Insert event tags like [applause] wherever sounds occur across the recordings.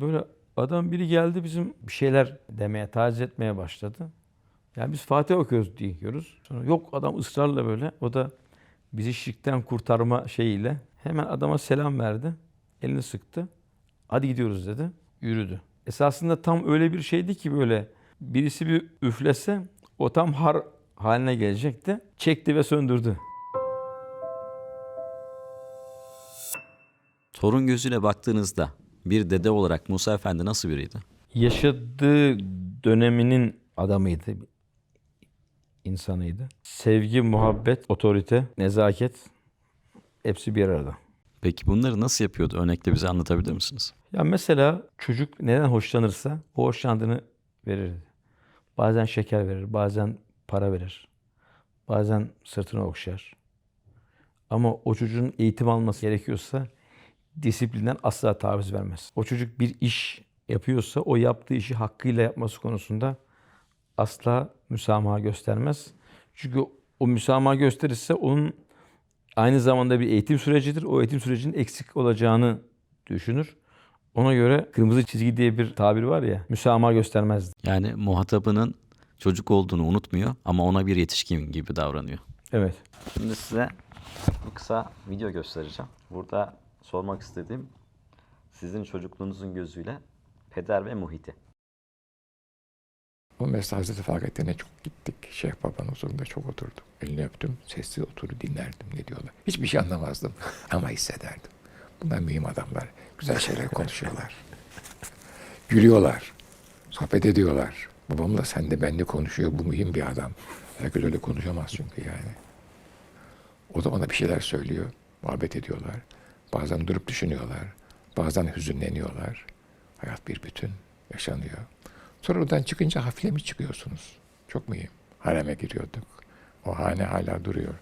Böyle adam biri geldi bizim bir şeyler demeye, taciz etmeye başladı. Yani biz Fatih okuyoruz diyoruz. Sonra yok adam ısrarla böyle. O da bizi şirkten kurtarma şeyiyle hemen adama selam verdi. Elini sıktı. Hadi gidiyoruz dedi. Yürüdü. Esasında tam öyle bir şeydi ki böyle birisi bir üflese o tam har haline gelecekti. Çekti ve söndürdü. Torun gözüyle baktığınızda bir dede olarak Musa Efendi nasıl biriydi? yaşadığı döneminin adamıydı. insanıydı. Sevgi, muhabbet, otorite, nezaket hepsi bir arada. Peki bunları nasıl yapıyordu? Örnekle bize anlatabilir misiniz? Ya mesela çocuk neden hoşlanırsa o hoşlandığını verirdi. Bazen şeker verir, bazen para verir. Bazen sırtını okşar. Ama o çocuğun eğitim alması gerekiyorsa disiplinden asla taviz vermez. O çocuk bir iş yapıyorsa o yaptığı işi hakkıyla yapması konusunda asla müsamaha göstermez. Çünkü o müsamaha gösterirse onun aynı zamanda bir eğitim sürecidir. O eğitim sürecinin eksik olacağını düşünür. Ona göre kırmızı çizgi diye bir tabir var ya, müsamaha göstermez. Yani muhatabının çocuk olduğunu unutmuyor ama ona bir yetişkin gibi davranıyor. Evet. Şimdi size bu kısa video göstereceğim. Burada sormak istediğim sizin çocukluğunuzun gözüyle peder ve muhiti. O mesela Hazreti Fakrettin'e çok gittik. Şeyh Baba'nın huzurunda çok oturdum. Elini öptüm. Sessiz oturup dinlerdim ne diyorlar. Hiçbir şey anlamazdım [laughs] ama hissederdim. Bunlar mühim adamlar. Güzel şeyler konuşuyorlar. [laughs] Gülüyorlar. Sohbet ediyorlar. Babamla sen de benle konuşuyor. Bu mühim bir adam. Herkes öyle konuşamaz çünkü yani. O da bana bir şeyler söylüyor. Muhabbet ediyorlar. Bazen durup düşünüyorlar. Bazen hüzünleniyorlar. Hayat bir bütün yaşanıyor. Sonra oradan çıkınca hafiflemiş çıkıyorsunuz. Çok mühim. Hareme giriyorduk. O hane hala duruyor.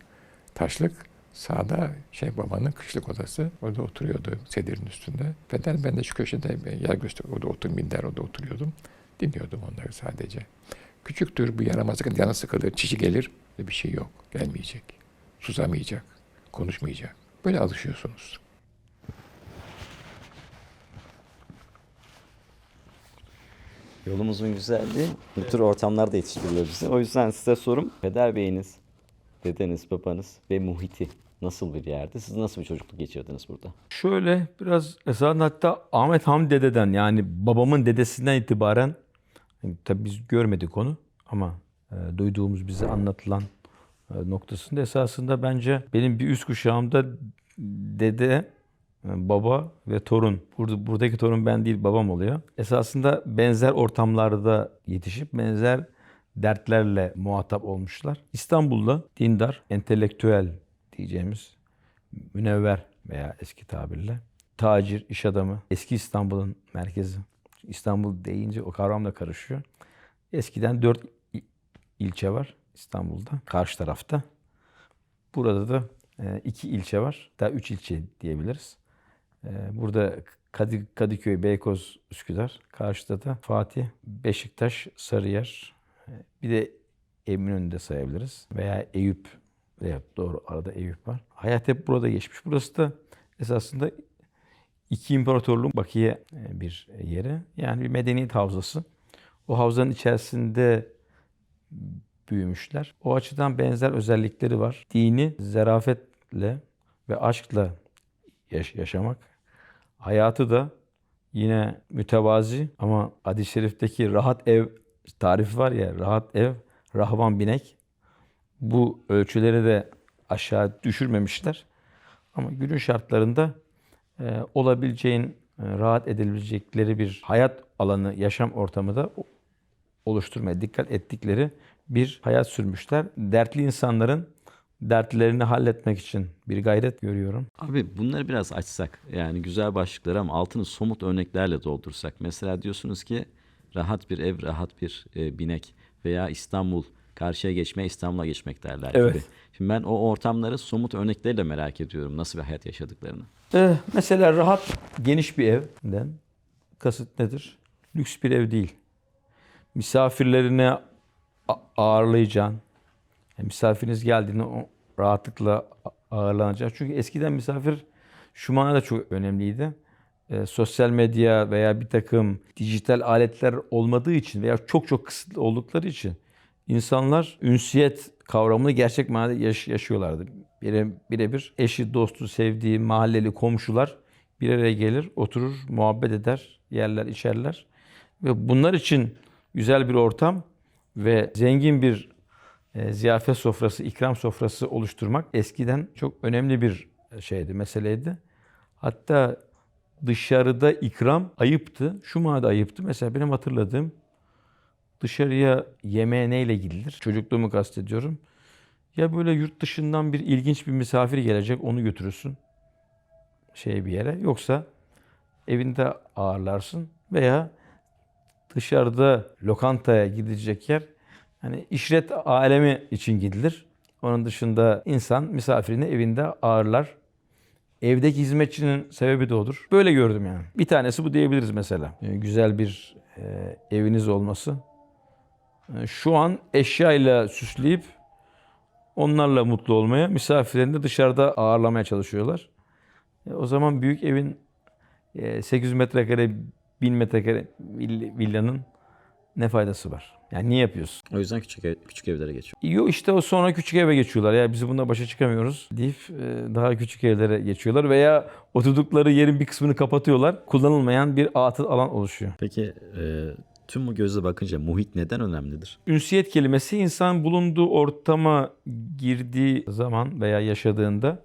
Taşlık sağda şey babanın kışlık odası. Orada oturuyordu sedirin üstünde. Peder ben de şu köşede yer göster. Orada otur minder orada oturuyordum. Dinliyordum onları sadece. Küçüktür bu yaramazlık canı sıkılır. Çişi gelir. Bir şey yok. Gelmeyecek. Susamayacak. Konuşmayacak. Böyle alışıyorsunuz. Yolumuzun güzelliği bu tür ortamlarda yetiştiriyor bizi. O yüzden size sorum peder beyiniz, dedeniz, babanız ve muhiti nasıl bir yerdi? Siz nasıl bir çocukluk geçirdiniz burada? Şöyle biraz esasen hatta Ahmet Hamdi dededen yani babamın dedesinden itibaren yani tabii biz görmedik onu ama e, duyduğumuz bize anlatılan e, noktasında esasında bence benim bir üst kuşağımda dede, baba ve torun. Burada buradaki torun ben değil babam oluyor. Esasında benzer ortamlarda yetişip benzer dertlerle muhatap olmuşlar. İstanbul'da dindar, entelektüel diyeceğimiz münevver veya eski tabirle tacir, iş adamı, eski İstanbul'un merkezi. İstanbul deyince o kavram da karışıyor. Eskiden dört il- ilçe var İstanbul'da, karşı tarafta. Burada da e, iki ilçe var, daha üç ilçe diyebiliriz. E, Burada Kadı- Kadıköy, Beykoz, Üsküdar. Karşıda da Fatih, Beşiktaş, Sarıyer. e, Bir de Eminönü'nde sayabiliriz. Veya Eyüp. Evet, doğru arada Eyüp var. Hayat hep burada geçmiş. Burası da esasında iki imparatorluğun bakiye e, bir yeri. Yani bir medeniyet havzası. O havzanın içerisinde büyümüşler. O açıdan benzer özellikleri var. Dini zarafetle ve aşkla yaş- yaşamak. Hayatı da yine mütevazi ama hadis-i şerifteki rahat ev tarifi var ya rahat ev, rahvan binek. Bu ölçüleri de aşağı düşürmemişler. Ama günün şartlarında e, olabileceğin, e, rahat edilebilecekleri bir hayat alanı, yaşam ortamı da oluşturmaya dikkat ettikleri bir hayat sürmüşler. Dertli insanların dertlerini halletmek için bir gayret görüyorum. Abi bunları biraz açsak yani güzel başlıklar ama altını somut örneklerle doldursak. Mesela diyorsunuz ki rahat bir ev, rahat bir e, binek veya İstanbul karşıya geçme, İstanbul'a geçmek derler Evet. gibi. Şimdi ben o ortamları somut örnekleriyle merak ediyorum nasıl bir hayat yaşadıklarını. Eh, mesela rahat, geniş bir evden kasıt nedir? Lüks bir ev değil. Misafirlerine a- ağırlayacağın, yani misafiriniz geldiğinde rahatlıkla ağırlanacak. Çünkü eskiden misafir şu manada çok önemliydi. e, sosyal medya veya bir takım dijital aletler olmadığı için veya çok çok kısıtlı oldukları için insanlar ünsiyet kavramını gerçek manada yaş- yaşıyorlardı. Bire, birebir eşi, dostu, sevdiği, mahalleli, komşular bir araya gelir, oturur, muhabbet eder, yerler, içerler. Ve bunlar için güzel bir ortam ve zengin bir ziyafet sofrası, ikram sofrası oluşturmak eskiden çok önemli bir şeydi, meseleydi. Hatta dışarıda ikram ayıptı. Şu manada ayıptı. Mesela benim hatırladığım dışarıya yemeğe neyle gidilir? Çocukluğumu kastediyorum. Ya böyle yurt dışından bir ilginç bir misafir gelecek onu götürürsün şeye bir yere. Yoksa evinde ağırlarsın veya dışarıda lokantaya gidecek yer hani işret alemi için gidilir. Onun dışında insan misafirini evinde ağırlar. Evdeki hizmetçinin sebebi de odur. Böyle gördüm yani. Bir tanesi bu diyebiliriz mesela. Ee, güzel bir e, eviniz olması. Ee, şu an eşyayla süsleyip onlarla mutlu olmaya, misafirlerini dışarıda ağırlamaya çalışıyorlar. E, o zaman büyük evin e, 800 metrekare, 1000 metrekare vill- villanın ne faydası var? Yani niye yapıyorsun? O yüzden küçük ev- küçük evlere geçiyor. Yok işte o sonra küçük eve geçiyorlar. Ya biz bununla başa çıkamıyoruz deyip e, daha küçük evlere geçiyorlar veya oturdukları yerin bir kısmını kapatıyorlar. Kullanılmayan bir atıl alan oluşuyor. Peki e, tüm bu gözle bakınca muhit neden önemlidir? Ünsiyet kelimesi insan bulunduğu ortama girdiği zaman veya yaşadığında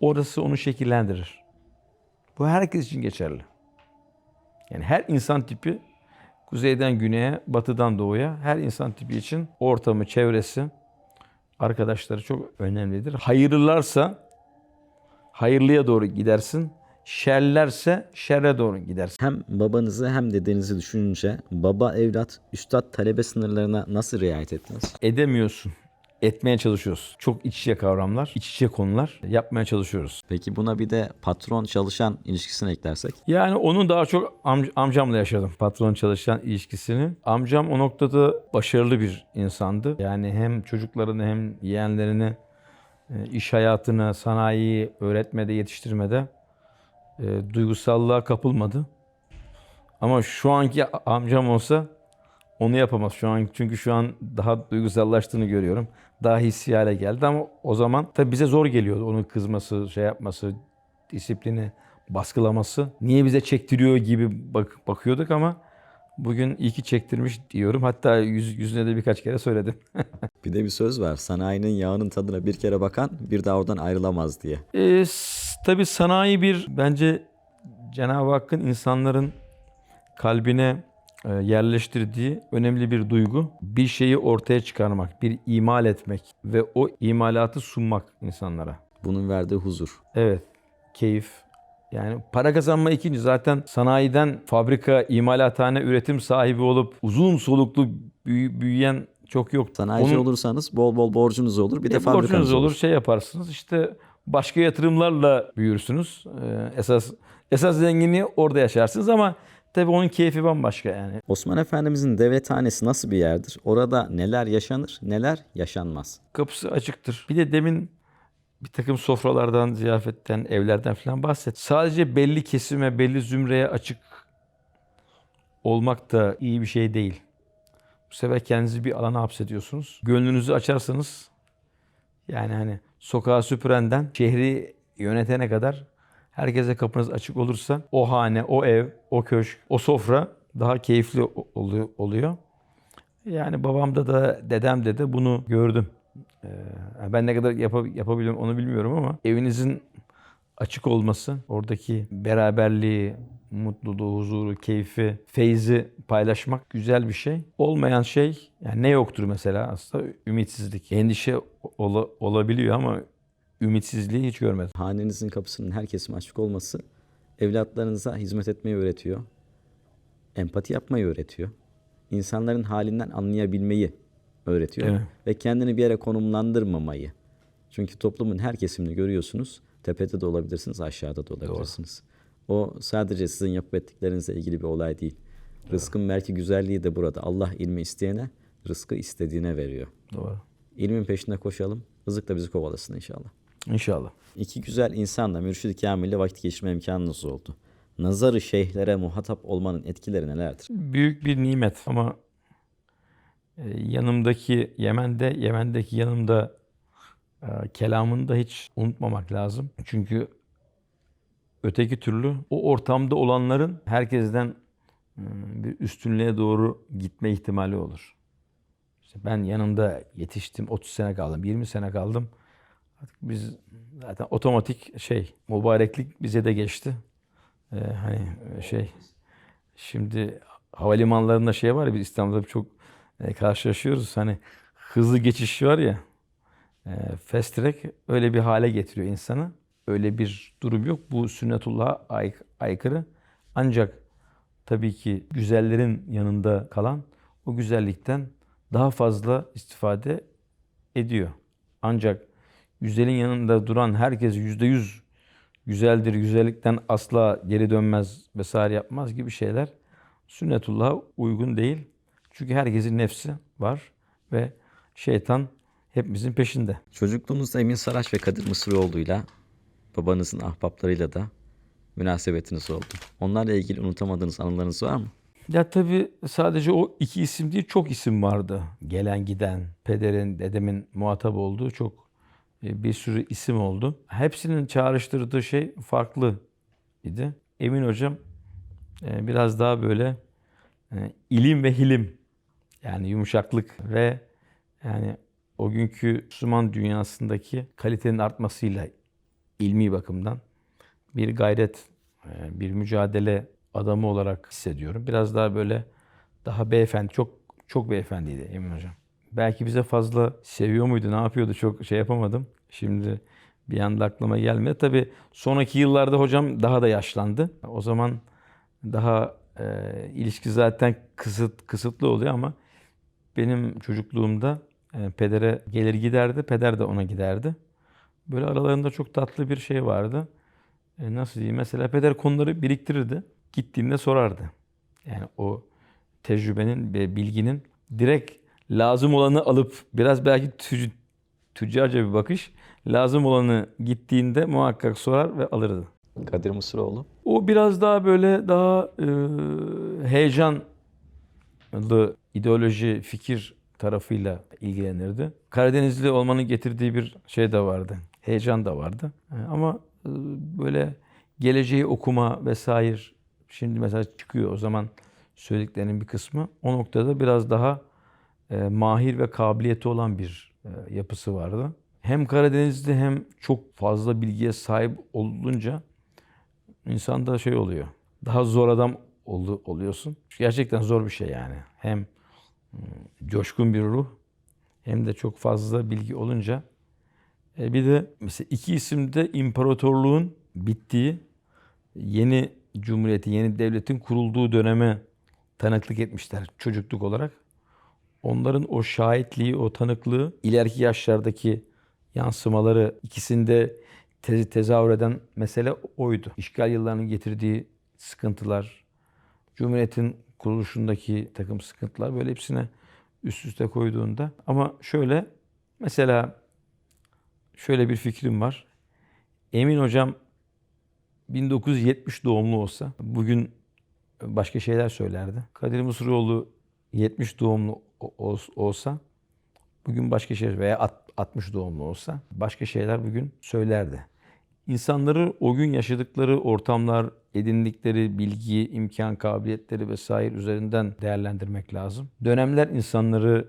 orası onu şekillendirir. Bu herkes için geçerli. Yani her insan tipi kuzeyden güneye, batıdan doğuya her insan tipi için ortamı, çevresi, arkadaşları çok önemlidir. Hayırlılarsa hayırlıya doğru gidersin. Şerlerse şerre doğru gidersin. Hem babanızı hem dedenizi düşününce baba evlat üstad talebe sınırlarına nasıl riayet ettiniz? Edemiyorsun. Etmeye çalışıyoruz. Çok iç içe kavramlar, iç içe konular yapmaya çalışıyoruz. Peki buna bir de patron çalışan ilişkisini eklersek? Yani onu daha çok amc- amcamla yaşadım. Patron çalışan ilişkisini. Amcam o noktada başarılı bir insandı. Yani hem çocuklarını hem yeğenlerini e, iş hayatına, sanayiyi öğretmede, yetiştirmede e, duygusallığa kapılmadı. Ama şu anki amcam olsa onu yapamaz şu an. Çünkü şu an daha duygusallaştığını görüyorum. Daha hissi hale geldi ama o zaman tabii bize zor geliyordu. Onun kızması, şey yapması, disiplini baskılaması. Niye bize çektiriyor gibi bak bakıyorduk ama bugün iyi ki çektirmiş diyorum. Hatta yüz, yüzüne de birkaç kere söyledim. [laughs] Bir de bir söz var. Sanayinin yağının tadına bir kere bakan bir daha oradan ayrılamaz diye. E, tabii sanayi bir bence Cenab-ı Hakk'ın insanların kalbine yerleştirdiği önemli bir duygu. Bir şeyi ortaya çıkarmak, bir imal etmek ve o imalatı sunmak insanlara. Bunun verdiği huzur. Evet, keyif. Yani para kazanma ikinci. Zaten sanayiden fabrika, imalathane, üretim sahibi olup uzun soluklu büyü- büyüyen çok yok. Sanayici Onun- olursanız bol bol borcunuz olur. Bir de e, borcunuz fabrikanız olur, olur. şey yaparsınız. İşte başka yatırımlarla büyürsünüz. Ee, esas esas zenginliği orada yaşarsınız ama tabii onun keyfi bambaşka yani. Osman Efendimizin devlethanesi nasıl bir yerdir? Orada neler yaşanır, neler yaşanmaz? Kapısı açıktır. Bir de demin bir takım sofralardan, ziyafetten, evlerden falan bahset. Sadece belli kesime, belli zümreye açık olmak da iyi bir şey değil. Bu sefer kendinizi bir alana hapsediyorsunuz. Gönlünüzü açarsanız yani hani sokağı süpürenden şehri yönetene kadar herkese kapınız açık olursa o hane, o ev, o köşk, o sofra daha keyifli oluyor-. Yani babamda da dedemde de bunu gördüm. Ee, ben ne kadar yapa- yapabiliyorum onu bilmiyorum ama evinizin açık olması, oradaki beraberliği, mutluluğu, huzuru, keyfi, feyzi paylaşmak güzel bir şey. Olmayan şey, yani ne yoktur mesela aslında ümitsizlik. Endişe ola- olabiliyor ama ümitsizliği hiç görmedim. Hanenizin kapısının her kesime açık olması evlatlarınıza hizmet etmeyi öğretiyor. Empati yapmayı öğretiyor. İnsanların halinden anlayabilmeyi öğretiyor. Evet. Ve kendini bir yere konumlandırmamayı. Çünkü toplumun her kesimini görüyorsunuz. Tepede de olabilirsiniz, aşağıda da olabilirsiniz. O sadece sizin yapıp ettiklerinizle ilgili bir olay değil. Rızkın belki güzelliği de burada. Allah ilmi isteyene, rızkı istediğine veriyor. Doğru. İlmin peşinde koşalım. Rızık da bizi kovalasın inşallah. İnşallah. İki güzel insanla Mürşid-i Kamil'le vakit geçirme imkanınız oldu. nazarı şeyhlere muhatap olmanın etkileri nelerdir? büyük bir nimet ama e, yanımdaki Yemen'de, Yemen'deki yanımda e, kelamını da hiç unutmamak lazım. Çünkü öteki türlü o ortamda olanların herkesten e, bir üstünlüğe doğru gitme ihtimali olur. İşte ben yanında yetiştim, 30 sene kaldım, 20 sene kaldım. Artık biz zaten otomatik şey, mübareklik bize de geçti. E, hani e, şey, Şimdi havalimanlarında şey var ya biz İstanbul'da çok e, karşılaşıyoruz. Hani hızlı geçiş var ya. E, fast track öyle bir hale getiriyor insanı. Öyle bir durum yok. Bu sünnetullah'a ay- aykırı. Ancak tabii ki güzellerin yanında kalan o güzellikten daha fazla istifade ediyor. Ancak güzelin yanında duran herkes yüzde yüz güzeldir, güzellikten asla geri dönmez vesaire yapmaz gibi şeyler sünnetullah'a uygun değil. Çünkü herkesin nefsi var ve şeytan hepimizin peşinde. Çocukluğunuzda Emin Saraç ve Kadir Mısıroğlu'yla babanızın ahbaplarıyla da münasebetiniz oldu. Onlarla ilgili unutamadığınız anılarınız var mı? Ya tabii sadece o iki isim değil çok isim vardı. Gelen giden, pederin, dedemin muhatap olduğu çok bir sürü isim oldu. Hepsinin çağrıştırdığı şey farklı idi. Emin hocam e, biraz daha böyle e, ilim ve hilim yani yumuşaklık ve yani o günkü Müslüman dünyasındaki kalitenin artmasıyla ilmi bakımdan bir gayret, e, bir mücadele adamı olarak hissediyorum. Biraz daha böyle daha beyefendi, çok çok beyefendiydi Emin Hocam. Belki bize fazla seviyor muydu, ne yapıyordu çok şey yapamadım. Şimdi bir anda aklıma gelmedi. Tabii sonraki yıllarda hocam daha da yaşlandı. O zaman daha e, ilişki zaten kısıt kısıtlı oluyor ama benim çocukluğumda e, pedere gelir giderdi, peder de ona giderdi. Böyle aralarında çok tatlı bir şey vardı. E, nasıl diyeyim? Mesela peder konuları biriktirirdi. Gittiğinde sorardı. Yani o tecrübenin ve bilginin direkt lazım olanı alıp biraz belki tüc- tüccarca bir bakış lazım olanı gittiğinde muhakkak sorar ve alırdı. Kadir Mısıroğlu. O biraz daha böyle daha e, heyecanlı ideoloji, fikir tarafıyla ilgilenirdi. Karadenizli olmanın getirdiği bir şey de vardı. Heyecan da vardı. E, Ama e, böyle geleceği okuma vesaire şimdi mesela çıkıyor o zaman söylediklerinin bir kısmı. O noktada biraz daha mahir ve kabiliyeti olan bir e, yapısı vardı. Hem Karadenizli hem çok fazla bilgiye sahip olunca insanda şey oluyor. Daha zor adam olu- oluyorsun. Gerçekten zor bir şey yani. Hem mm, coşkun bir ruh hem de çok fazla bilgi olunca. E bir de mesela iki isimde imparatorluğun bittiği, yeni cumhuriyetin, yeni devletin kurulduğu döneme tanıklık etmişler çocukluk olarak. Onların o şahitliği, o tanıklığı ileriki yaşlardaki yansımaları ikisinde tezi tezahür eden mesele oydu. İşgal yıllarının getirdiği sıkıntılar, Cumhuriyet'in kuruluşundaki takım sıkıntılar böyle hepsine üst üste koyduğunda ama şöyle mesela şöyle bir fikrim var. Emin hocam 1970 doğumlu olsa bugün başka şeyler söylerdi. Kadir Mısıroğlu 70 doğumlu olsa bugün başka şeyler veya alt- 60 doğumlu olsa başka şeyler bugün söylerdi. İnsanları o gün yaşadıkları ortamlar, edindikleri bilgi, imkan, kabiliyetleri vesaire üzerinden değerlendirmek lazım. Dönemler insanları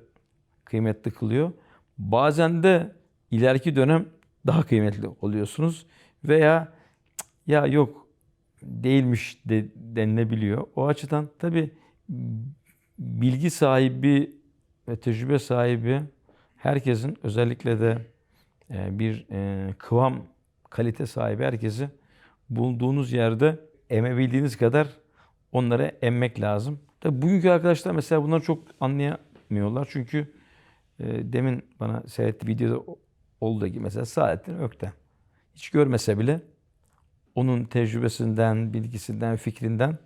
kıymetli kılıyor. Bazen de ileriki dönem daha kıymetli oluyorsunuz veya "Cık, ya yok değilmiş de, denilebiliyor. O açıdan tabii bilgi sahibi ve tecrübe sahibi herkesin özellikle de e, bir e, kıvam kalite sahibi herkesi bulduğunuz yerde emebildiğiniz kadar onlara emmek lazım. Tabii bugünkü arkadaşlar mesela bunları çok anlayamıyorlar. Çünkü e, demin bana seyrettiği videoda olduğu gibi mesela Saadettin Ökten. Hiç görmese bile onun tecrübesinden, bilgisinden, fikrinden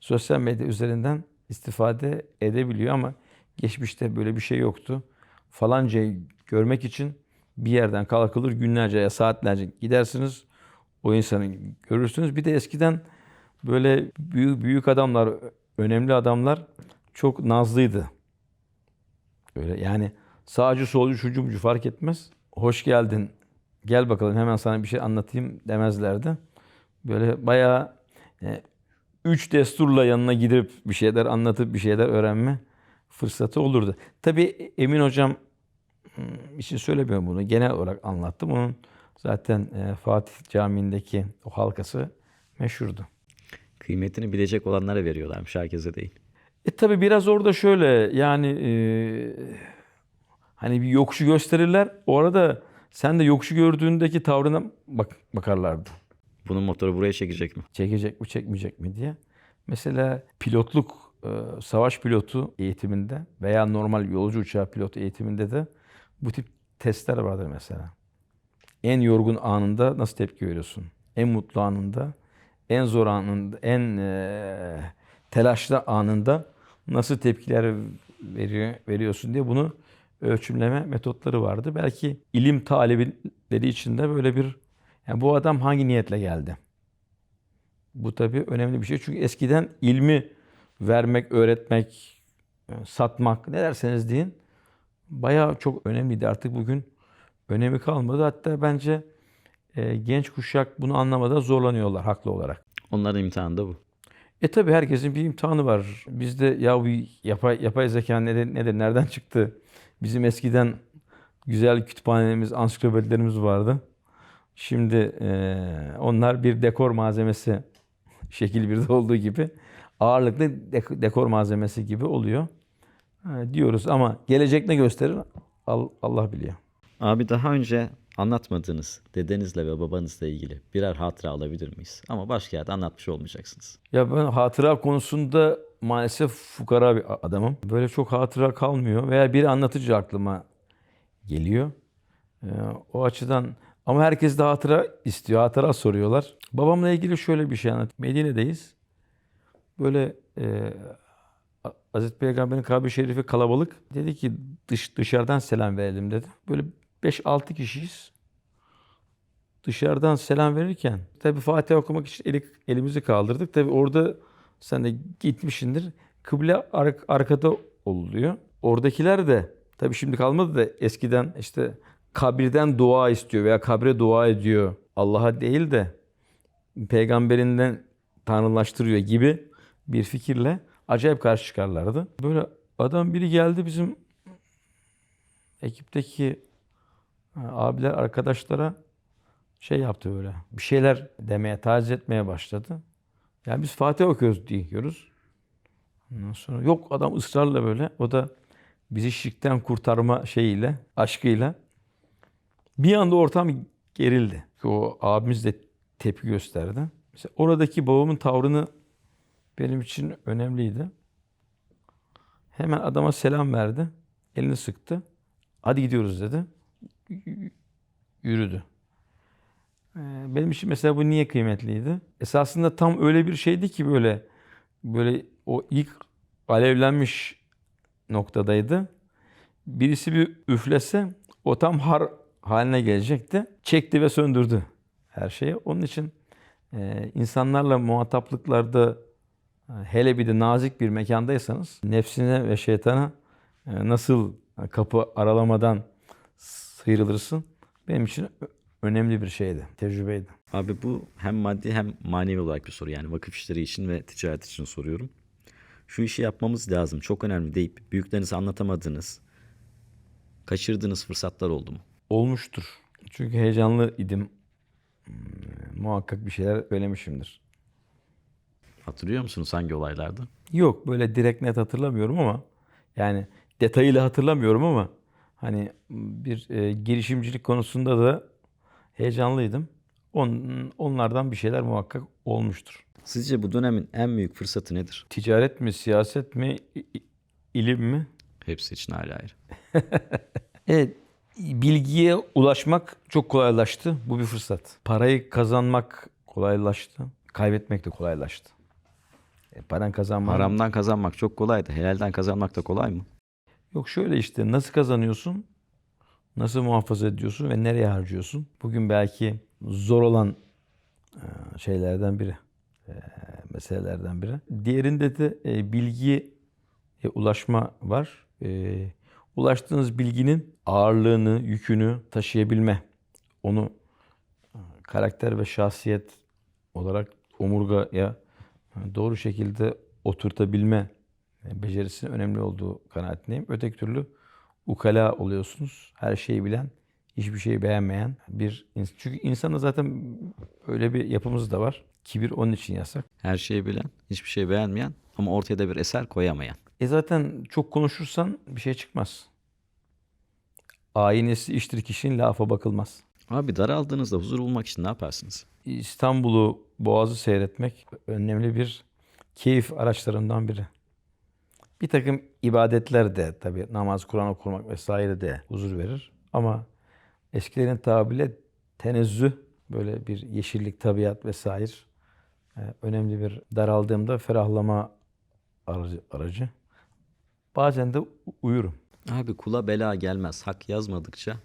sosyal medya üzerinden istifade edebiliyor ama geçmişte böyle bir şey yoktu. Falancayı görmek için bir yerden kalkılır günlerce ya saatlerce gidersiniz. O insanı görürsünüz. Bir de eskiden Böyle büyük, büyük adamlar, önemli adamlar çok nazlıydı. Böyle yani sağcı, solcu, şucu, bucu fark etmez. Hoş geldin, gel bakalım hemen sana bir şey anlatayım demezlerdi. Böyle bayağı e, üç desturla yanına gidip bir şeyler anlatıp bir şeyler öğrenme fırsatı olurdu. Tabii Emin Hocam hmm, için söylemiyorum bunu. Genel olarak anlattım. Onun zaten e, Fatih Camii'ndeki o halkası meşhurdu. Kıymetini bilecek olanlara veriyorlarmış herkese değil. E tabi biraz orada şöyle yani e, hani bir yokuşu gösterirler. O arada sen de yokuşu gördüğündeki tavrına bak bakarlardı. Bunun motoru buraya çekecek mi? Çekecek mi çekmeyecek mi diye. Mesela pilotluk savaş pilotu eğitiminde veya normal yolcu uçağı pilotu eğitiminde de bu tip testler vardır mesela. En yorgun anında nasıl tepki veriyorsun? En mutlu anında, en zor anında, en e, telaşlı anında nasıl tepkiler veriyor, veriyorsun diye bunu ölçümleme metotları vardı. Belki ilim talebeleri için de böyle bir yani bu adam hangi niyetle geldi? Bu tabii önemli bir şey. Çünkü eskiden ilmi vermek, öğretmek, satmak ne derseniz deyin bayağı çok önemliydi. Artık bugün önemi kalmadı. Hatta bence e, genç kuşak bunu anlamada zorlanıyorlar haklı olarak. Onların imtihanı da bu. E tabi herkesin bir imtihanı var. Bizde ya bu yapay, yapay zeka nedir, nedir, nereden çıktı? Bizim eskiden güzel kütüphanelerimiz, ansiklopedilerimiz vardı. Şimdi e, onlar bir dekor malzemesi şekil birde olduğu gibi ağırlıklı dek- dekor malzemesi gibi oluyor. Diyoruz ama gelecek ne gösterir? Al- Allah biliyor. Abi daha önce anlatmadığınız dedenizle ve babanızla ilgili birer hatıra alabilir miyiz? Ama başka yerde anlatmış olmayacaksınız. Ya ben hatıra konusunda maalesef fukara bir adamım. Böyle çok hatıra kalmıyor veya biri anlatıcı aklıma geliyor. Ee, o açıdan ama herkes de hatıra istiyor. Hatıra soruyorlar. Babamla ilgili şöyle bir şey anlatayım. Medine'deyiz. Böyle e, Hazreti Peygamber'in kabri şerifi kalabalık. Dedi ki dış, dışarıdan selam verelim dedi. Böyle 5-6 kişiyiz. Dışarıdan selam verirken tabi Fatiha okumak için eli- elimizi kaldırdık. Tabi orada sen de gitmişindir. Kıble ar- arkada oluyor. Oradakiler de tabi şimdi kalmadı da eskiden işte kabirden dua istiyor veya kabre dua ediyor. Allah'a değil de peygamberinden tanrılaştırıyor gibi bir fikirle acayip karşı çıkarlardı. Böyle adam biri geldi bizim ekipteki ha, abiler arkadaşlara şey yaptı böyle. Bir şeyler demeye, taciz etmeye başladı. Yani biz Fatih okuyoruz diyoruz. Ondan sonra yok adam ısrarla böyle. O da bizi şirkten kurtarma şeyiyle, aşkıyla. Bir anda ortam gerildi. O abimiz de tepki gösterdi. Mesela oradaki babamın tavrını benim için önemliydi. Hemen adama selam verdi. Elini sıktı. Hadi gidiyoruz dedi. Yürüdü. Ee, Benim için mesela bu niye kıymetliydi? Esasında tam öyle bir şeydi ki böyle böyle o ilk alevlenmiş noktadaydı. Birisi bir üflese o tam har haline gelecekti. Çekti ve söndürdü her şeyi. Onun için e, insanlarla muhataplıklarda hele bir de nazik bir mekandaysanız nefsine ve şeytana e, nasıl kapı aralamadan sıyrılırsın benim için önemli bir şeydi, tecrübeydi. Abi bu hem maddi hem manevi olarak bir soru. Yani vakıf işleri için ve ticaret için soruyorum. Şu işi yapmamız lazım, çok önemli deyip büyüklerinize anlatamadığınız, kaçırdığınız fırsatlar oldu mu? Olmuştur. Çünkü heyecanlı idim. Hmm, Muhakkak bir şeyler söylemişimdir. Hatırlıyor musunuz hangi olaylarda? Yok böyle direkt net hatırlamıyorum ama yani detayıyla hatırlamıyorum ama hani bir e, girişimcilik konusunda da heyecanlıydım. On, onlardan bir şeyler muhakkak olmuştur. Sizce bu dönemin en büyük fırsatı nedir? Ticaret mi, siyaset mi, ilim mi? Hepsi için ayrı ayrı. [laughs] Evet, bilgiye ulaşmak çok kolaylaştı. Bu bir fırsat. Parayı kazanmak kolaylaştı. Kaybetmek de kolaylaştı. E, paran kazanmak... Haramdan kazanmak çok kolaydı. Helalden kazanmak da kolay mı? Yok şöyle işte nasıl kazanıyorsun, nasıl muhafaza ediyorsun ve nereye harcıyorsun? Bugün belki zor olan e, şeylerden biri. E, meselelerden biri. Diğerinde de e, bilgiye e, ulaşma var. Ulaştığınız bilginin ağırlığını, yükünü taşıyabilme, onu karakter ve şahsiyet olarak omurgaya doğru şekilde oturtabilme becerisinin önemli olduğu kanaatindeyim. Öteki türlü ukala oluyorsunuz. Her şeyi bilen, hiçbir şeyi beğenmeyen bir ins- Çünkü insanda zaten öyle bir yapımız da var. Kibir onun için yasak. Her şeyi bilen, hiçbir şey beğenmeyen ama ortaya da bir eser koyamayan. E zaten çok konuşursan bir şey çıkmaz. Aynesi iştir kişinin lafa bakılmaz. Abi daraldığınızda huzur bulmak için ne yaparsınız? İstanbul'u, Boğaz'ı seyretmek önemli bir keyif araçlarından biri. Bir takım ibadetler de tabii namaz, Kur'an okumak vesaire de huzur verir. Ama eskilerin tabiriyle tenezzüh, böyle bir yeşillik, tabiat vesaire e, önemli bir daraldığımda ferahlama aracı. aracı. Bazen de uyurum. Abi kula bela gelmez. Hak yazmadıkça,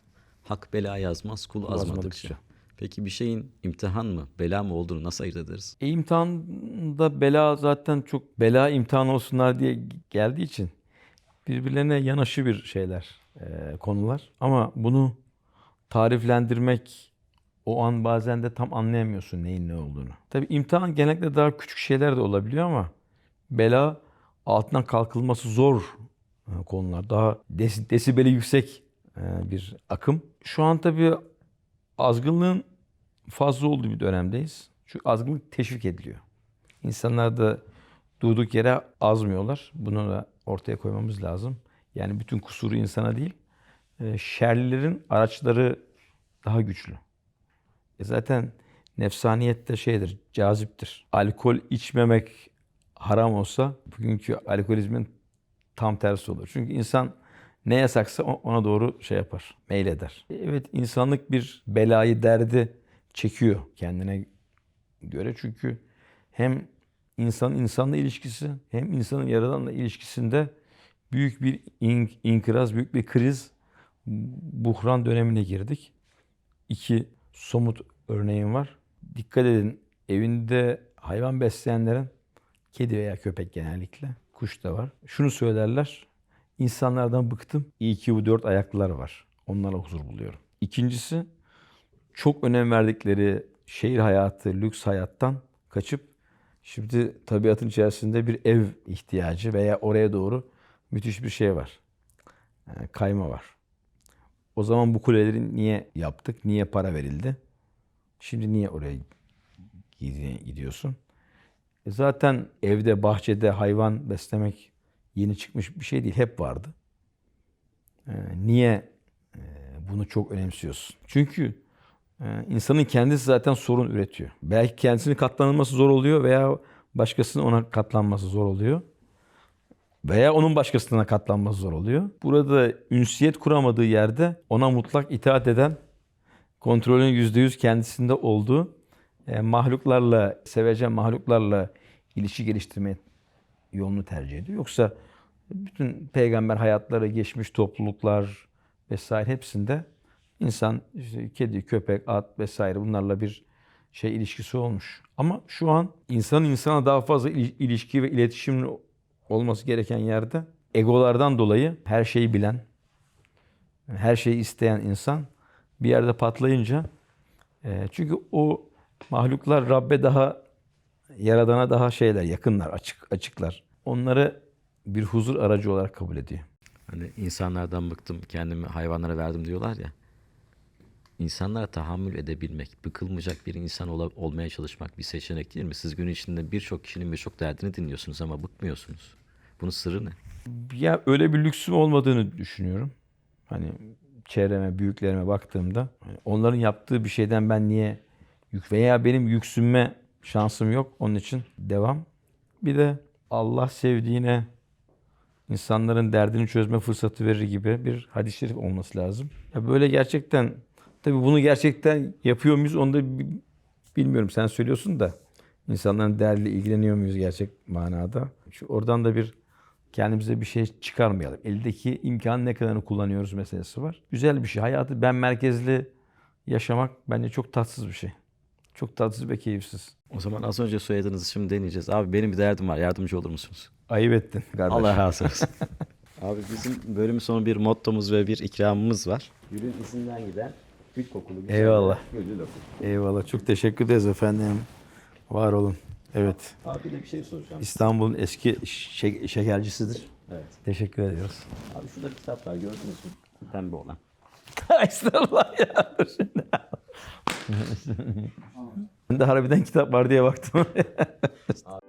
hak bela yazmaz kul, Kul azmadıkça. azmadıkça. Peki bir şeyin imtihan mı, bela mı olduğunu nasıl ayırt ederiz? E, imtihanda bela zaten çok bela imtihan olsunlar diye geldiği için birbirlerine yanaşı bir şeyler, e, konular. Ama bunu tariflendirmek o an bazen de tam anlayamıyorsun neyin ne olduğunu. Tabii imtihan genellikle daha küçük şeyler de olabiliyor ama bela altından kalkılması zor e, konular. Daha des- desibeli yüksek bir akım. Şu an tabii azgınlığın fazla olduğu bir dönemdeyiz. Çünkü azgınlık teşvik ediliyor. İnsanlar da durduk yere azmıyorlar. Bunu da ortaya koymamız lazım. Yani bütün kusuru insana değil, e, şerlilerin araçları daha güçlü. E zaten nefsaniyet de şeydir, caziptir. Alkol içmemek haram olsa bugünkü alkolizmin tam tersi olur. Çünkü insan ne yasaksa ona doğru şey yapar, meyleder. Evet insanlık bir belayı, derdi çekiyor kendine göre. Çünkü hem insan insanla ilişkisi hem insanın yaradanla ilişkisinde büyük bir in- inkıraz, büyük bir kriz, buhran dönemine girdik. İki somut örneğim var. Dikkat edin evinde hayvan besleyenlerin kedi veya köpek genellikle kuş da var. Şunu söylerler. İnsanlardan bıktım. İyi ki bu dört ayaklılar var. Onlarla huzur buluyorum. İkincisi çok önem verdikleri şehir hayatı, lüks hayattan kaçıp şimdi tabiatın içerisinde bir ev ihtiyacı veya oraya doğru müthiş bir şey var. Yani kayma var. O zaman bu kuleleri niye yaptık? Niye para verildi? Şimdi niye oraya gidi- gidiyorsun? E zaten evde, bahçede hayvan beslemek yeni çıkmış bir şey değil. Hep vardı. E, niye e, bunu çok önemsiyorsun? Çünkü e, insanın kendisi zaten sorun üretiyor. Belki kendisini katlanılması zor oluyor veya başkasının ona katlanması zor oluyor. Veya onun başkasına katlanması zor oluyor. Burada ünsiyet kuramadığı yerde ona mutlak itaat eden, kontrolün yüzde yüz kendisinde olduğu e, mahluklarla, sevecen mahluklarla ilişki geliştirme yolunu tercih ediyor. Yoksa bütün peygamber hayatları, geçmiş topluluklar vesaire hepsinde insan işte kedi, köpek, at vesaire bunlarla bir şey ilişkisi olmuş. Ama şu an insanın insana daha fazla il- ilişki ve iletişim olması gereken yerde egolardan dolayı her şeyi bilen, her şeyi isteyen insan bir yerde patlayınca e, çünkü o mahluklar Rabbe daha yaradana daha şeyler yakınlar, açık açıklar. Onları bir huzur aracı olarak kabul ediyor. Hani insanlardan bıktım, kendimi hayvanlara verdim diyorlar ya. İnsanlara tahammül edebilmek, bıkılmayacak bir insan ola- olmaya çalışmak bir seçenek değil mi? Siz gün içinde birçok kişinin birçok derdini dinliyorsunuz ama bıkmıyorsunuz. Bunun sırrı ne? Ya öyle bir lüksüm olmadığını düşünüyorum. Hani çevreme, büyüklerime baktığımda hani onların yaptığı bir şeyden ben niye yük veya benim yüksünme şansım yok. Onun için devam. Bir de Allah sevdiğine insanların derdini çözme fırsatı verir gibi bir hadis-i şerif olması lazım. Ya böyle gerçekten tabii bunu gerçekten yapıyor muyuz onu da bi- bilmiyorum. Sen söylüyorsun da insanların derdiyle ilgileniyor muyuz gerçek manada? Şu oradan da bir kendimize bir şey çıkarmayalım. Eldeki imkanı ne kadarını kullanıyoruz meselesi var. Güzel bir şey. Hayatı ben merkezli yaşamak bence çok tatsız bir şey. Çok tatsız ve keyifsiz. O zaman az önce söylediğinizi şimdi deneyeceğiz. Abi benim bir derdim var. Yardımcı olur musunuz? Ayıp ettin kardeş. Allah razı olsun. [laughs] Abi bizim bölüm sonu bir mottomuz ve bir ikramımız var. Gülün izinden giden gül kokulu güzel Eyvallah. Gülü lokum. Eyvallah. Çok teşekkür ederiz efendim. Var olun. Evet. Abi de bir şey soracağım. İstanbul'un eski şe- şekercisidir. Evet. Teşekkür ediyoruz. Abi şurada kitap var gördünüz mü? Pembe olan. Estağfurullah ya. Dur şimdi. ben de harbiden kitap var diye baktım. [laughs]